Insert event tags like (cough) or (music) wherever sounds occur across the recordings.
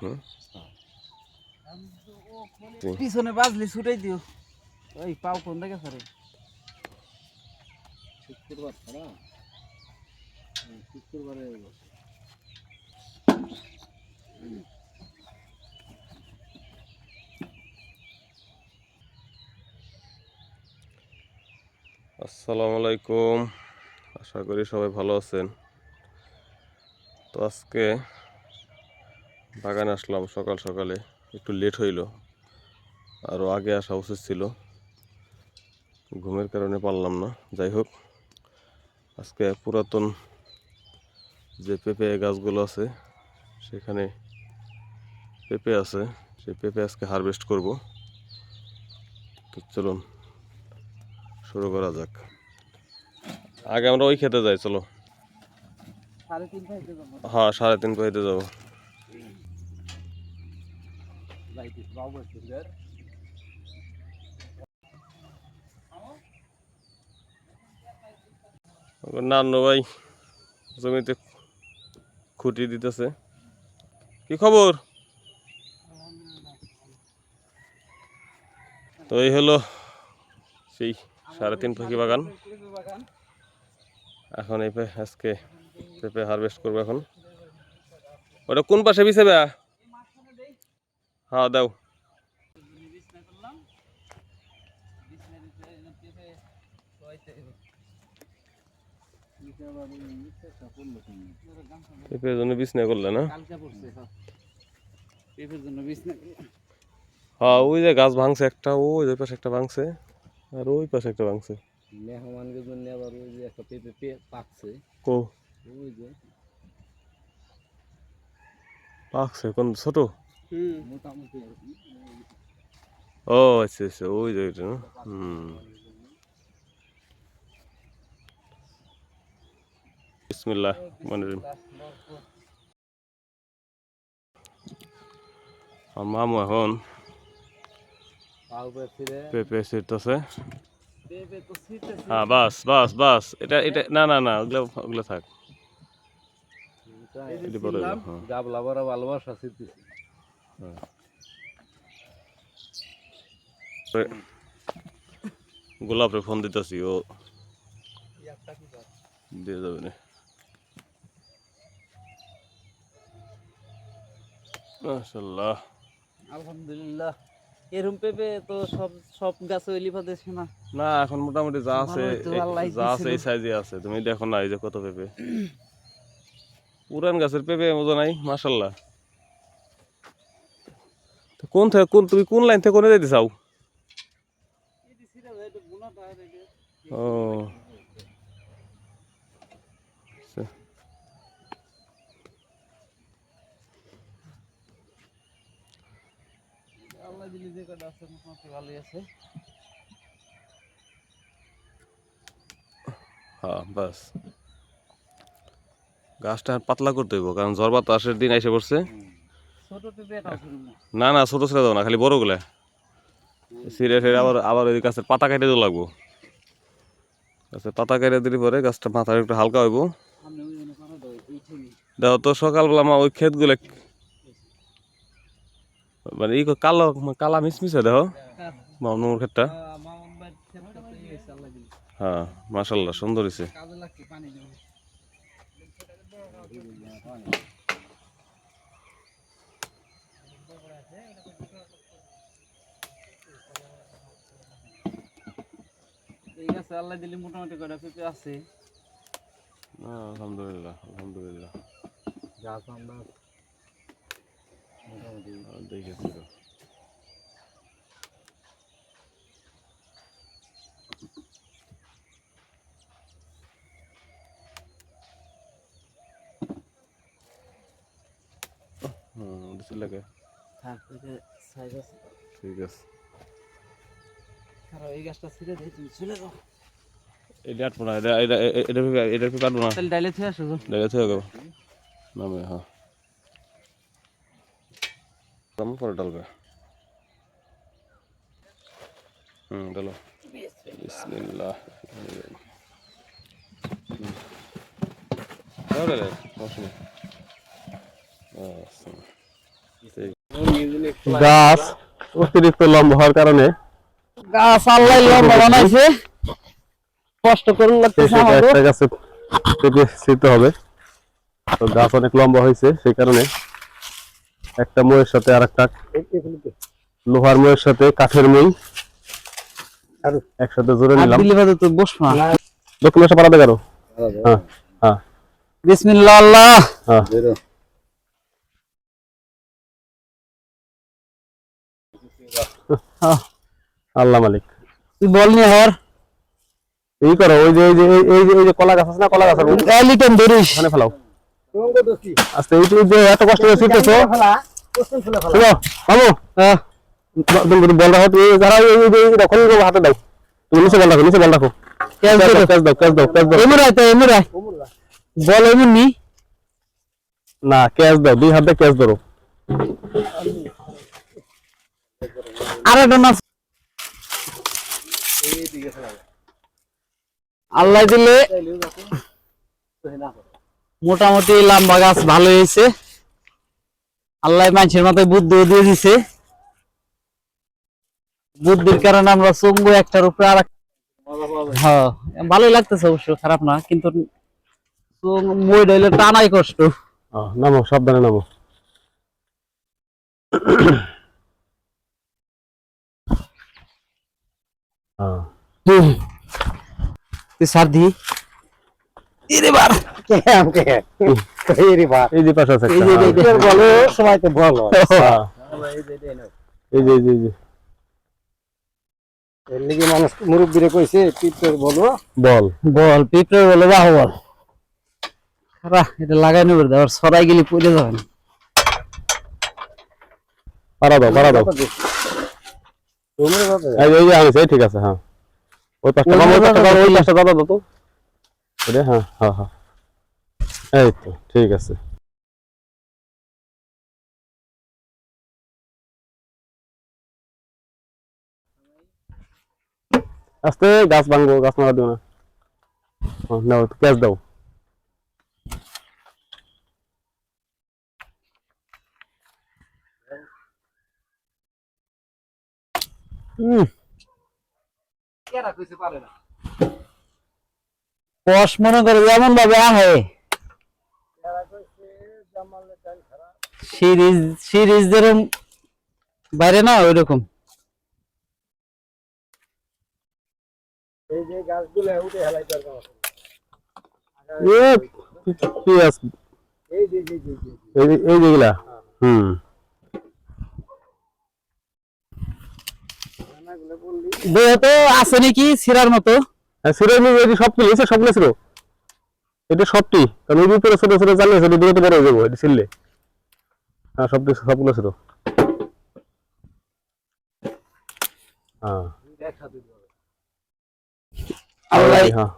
হুম? পিছনে বাজলি ছুটাই দিও। ওই পাও কোন দিকে সরে? শুক্রবার ছাড়া শুক্রবারে আসসালামু আলাইকুম। আশা করি সবাই ভালো আছেন। তো আজকে বাগানে আসলাম, সকাল সকালে। একটু লেট হইল। আরও আগে আসা উচিত ছিল। ঘুমের কারণে পারলাম না। যাই হোক, আজকে পুরাতন যে পেঁপে গাছগুলো আছে, সেখানে পেঁপে আছে। সেই পেঁপে আজকে হারভেস্ট করব। তো চলুন, শুরু করা যাক। আগে আমরা ওই খেতে যাই, চলো সাড়ে তিন খাইতে যাব হ্যাঁ সাড়ে তিন পাইতে যাব। বাবু ভাই জমিতে খুঁটি দিতেছে। কি খবর? তো এই হলো সেই সাড়ে তিন পাখি বাগান। এখন এই আজকে পেঁপে হারভেস্ট করব এখন। ওটা কোন পাশে বিছাবে? হ্যাঁ দাও। পেঁপের জন্য বিছনা করলে না? হ্যাঁ ওই যে গাছ ভাঙছে একটা ওই যে পাশে একটা ভাঙছে। আর ওই পাশে একটা ভাঙছে। মেহমানকে জন্য আবার ওই যে একটা পেঁপে পাকছে। কো? পাকছে কোন ছোট? ও আচ্ছা আচ্ছা ওই যে না? হুম। বিসমিল্লাহ মানে মামু এখন পেঁপে ছিটতেছে হ্যাঁ বাস বাস বাস। এটা এটা না না না ওগুলো ওগুলো থাক এই যে এটি বড় ছিললাম, হ্যাঁ গাবলা বড় ভালোবাসা শিখতেছি গোলাপরে ফোন দিতেছি ও? দিয়ে যাবে না। মাশাল্লাহ আলহামদুলিল্লাহ। এরম পেঁপে তো সব সব গাছে ওই লিফা দেছে না? না এখন মোটামুটি যা আছে যা আছে এই সাইজে আছে। তুমি দেখো না এই যে কত পেঁপে (coughs) পুরান গাছের পেঁপে মজা নাই, মাশাল্লাহ। তো কোন থেকে কোন তুমি কোন লাইন থেকে কোনে যেতে চাও? ও। আচ্ছা। হ্যাঁ বাস। গাছটা পাতলা করতে হইব কারণ ঝড় বাতাসের দিন এসে পড়ছে। না না ছোট ছেড়ে দাও না খালি বড় বড়গুলা সিরে সিরে আবার আবার ওই গাছের পাতা কেটে দেওয়া লাগবো। গাছের পাতা কেটে দিলে পরে গাছটা মাথার একটু হালকা হইব। দেখো তো সকালবেলা মা ওই ক্ষেতগুলো মানে ই কালো কালা মিসমিসে দেখো। মামনুর ক্ষেতটা। হ্যাঁ মাসাল্লাহ সুন্দর হয়েছে কাজে লাগছে পানি দেবো এই গাছে আল্লাহ দিলি মোটামুটি কটা পেঁপে আছে? আলহামদুলিল্লাহ আলহামদুলিল্লাহ। গাছ আমরা মোটামুটি দেখেছি তো। হুম লাগে ঠিক আছে। এই গাছটা ছিঁড়ে দিই তুমি চলে যাও। এটা আটবো না এটা এটা এটা এটা একটু কাটবো না। তাহলে ডাইলে থেকে আসো নামে হ্যাঁ। পরে ডালবে। হুম ডালো। বিসমিল্লাহ সমস্যা নেই। আচ্ছা। ঠিক। গাছ অতিরিক্ত লম্বা হওয়ার কারণে গাছ আল্লাহ লম্বা বানাইছে। কষ্ট করুন লাগতেছে একটা গাছে পেঁপে ছিঁড়তে হবে। তো গাছ অনেক লম্বা হয়েছে সেই কারণে একটা ময়ের সাথে আর একটা লোহার ময়ের সাথে কাঠের মই একসাথে জোরে নিলাম। দক্ষিণ পাড়াতে গেল হ্যাঁ হ্যাঁ। বিসমিল্লাহ আল্লাহ। হ্যাঁ। আল্লাহ মালিক। তুই বল নি হর এই করো ওই যে এই যে এই- যে এই যে কলা গাছ আছে না কলা গাছের মধ্যে? লিটন ধরিস ওখানে ফেলাও। আস্তে এই যে- এত কষ্ট করে ছিটতেছো? শুনো মামু হ্যাঁ, তুমি বল রাখো তুমি যারা এই যে হাতে দাও। তুমি নিচে বল রাখো নিচে বল রাখো। ক্যাচ দাও ক্যাচ দাও ক্যাচ দাও ক্যাচ দাও। এমন আয় তো এমন বল এমন নি। না ক্যাচ দাও দুই হাতে ক্যাচ ধরো। আল্লাহ দিলে মোটামুটি লম্বা গাছ ভালো হয়েছে। আল্লাহ মানুষের মাথায় বুদ্ধিও দিয়ে দিছে। বুদ্ধির কারণে আমরা চঙ্গু একটার উপরে আর হ্যাঁ ভালোই লাগতেছে অবশ্য, খারাপ না, কিন্তু মই ডাইলে টানাই কষ্ট। নামো, সাবধানে নামো। তুই সার দি এরে বার এই যে পাশে আছে এই যে- এই। বলো বলো। এই যে এই যে এই যে। এর লিগে মানুষ মুরব্বীরে কইছে পিপের বলো। বল। বল পিঁপড়ে বলে বাহ বল। খারা এটা লাগাই নেবে আবার সরাই গেলে পড়ে যাবেন দাও দাও। এই যে এই যে আনিস এই ঠিক আছে হ্যাঁ ওই পাশটা ওই বাবা, ওই পাশটা পাশটা দাও, দাও, ওই পাশটা দাও দাও তো ওরে হ্যাঁ হ্যাঁ হ্যাঁ এই তো ঠিক আছে। আস্তে গাছ ভাঙবো গাছ মারা দিও না। হ্যাঁ, নাও ক্যাচ দাও হুম কেরা কইছে পারে না কষ মনে করে এমন ভাবে আহে। সিরিজ সিরিজ যেরকম বাইরে না ওই রকম এই যে গাছগুলো উঠে হেলাই দরকার আছে? এই যে যে যে এই যে- এই যেগুলা হুম। দেহ তো আছে নাকি? সিরার মতো? হ্যাঁ সিরো এটি সবটি এসে সবগুলো ছিল এটা সবটি কারণ ওই ভিতরে ছোট ছোট জানলে ছোট দূরে তো বড় হয়ে যাব এটি ছিললে হ্যাঁ সবটি সবগুলো ছিল হ্যাঁ। হ্যাঁ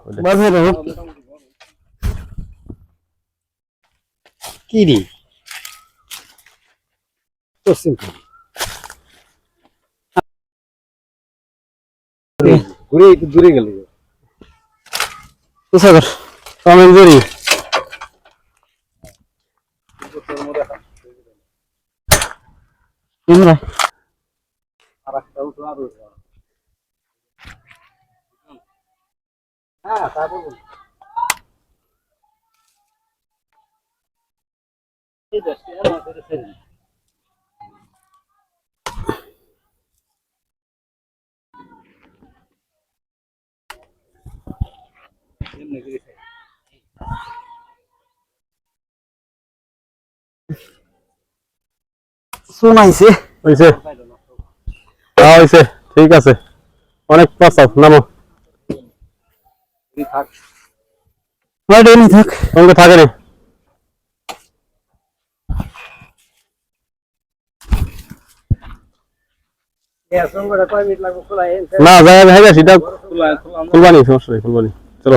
কি রে? পশ্চিম ঘুরে একটু দূরে গেল একটা উঠো আর হ্যাঁ তারপর বলুন। এই দেশে আমার করে ছেড়ে দিন। এমনি করে ছেড়ে দিন। শোনাইছে হ্যাঁ হয়েছে ঠিক আছে। অনেক পাসাও নামো। থাক। থাক থাকে রে এ কয় মিনিট লাগবে? খোলা না যায় হয়ে গেছে এটা খোলা খোলা ফুলবানি সমস্যা নেই ফুলবানি চলো।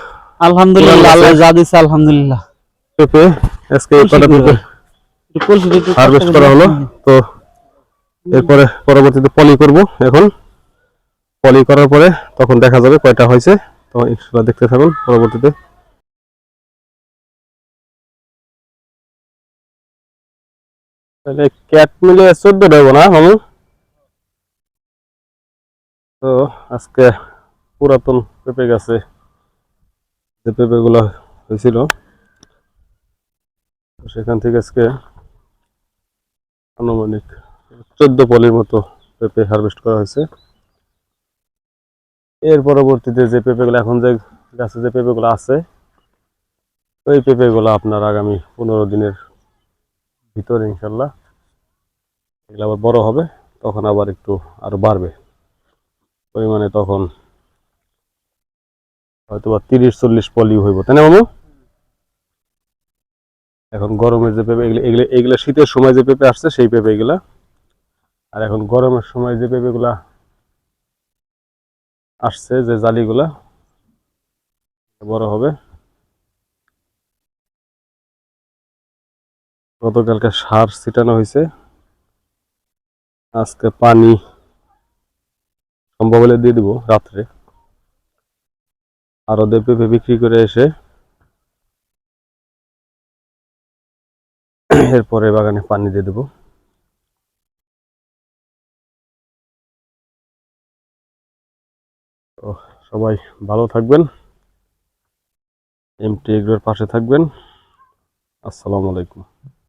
আলহামদুলিল্লাহ আল্লাহ যা দিছে আলহামদুলিল্লাহ। পেঁপে আজকে কটা পেঁপে হারভেস্ট করা হলো তো এরপরে পরবর্তীতে পলি করব। এখন পলি করার পরে তখন দেখা যাবে কয়টা হয়েছে তো ইনশাল্লাহ দেখতে থাকুন পরবর্তীতে। তাহলে ক্যাট মিলে চোদ্দ দেবো না মামু? তো আজকে পুরাতন পেঁপে গাছে যে পেঁপেগুলো হয়েছিল সেখান থেকে আজকে আনুমানিক চোদ্দ পলির মতো পেঁপে হারভেস্ট করা হয়েছে। এর পরবর্তীতে যে পেঁপেগুলো, এখন যে গাছে যে পেঁপেগুলো আছে, ওই পেঁপেগুলো আপনার আগামী পনেরো দিনের ভিতরে ইনশাল্লাহ এগুলো আবার বড় হবে, তখন আবার একটু আরও বাড়বে। পরিমাণে তখন হয়তো বা তিরিশ, চল্লিশ পলি হইব, তাই না মামু এখন গরমের যে পেঁপে, এগুলো এগুলো এগুলো শীতের সময় যে পেঁপে আসছে, সেই পেঁপে এগুলা। আর এখন গরমের সময় যে পেঁপেগুলা আসছে, যে জালিগুলা, বড় হবে। গতকালকে সার ছিটানো হয়েছে। আজকে পানি সম্ভব হলে দিয়ে দিব রাত্রে। আর ওদের পেঁপে বিক্রি করে এসে এরপরে বাগানে পানি দিয়ে দেবো। সবাই ভালো থাকবেন। এমটি এগুলোর পাশে থাকবেন। আসসালামু আলাইকুম।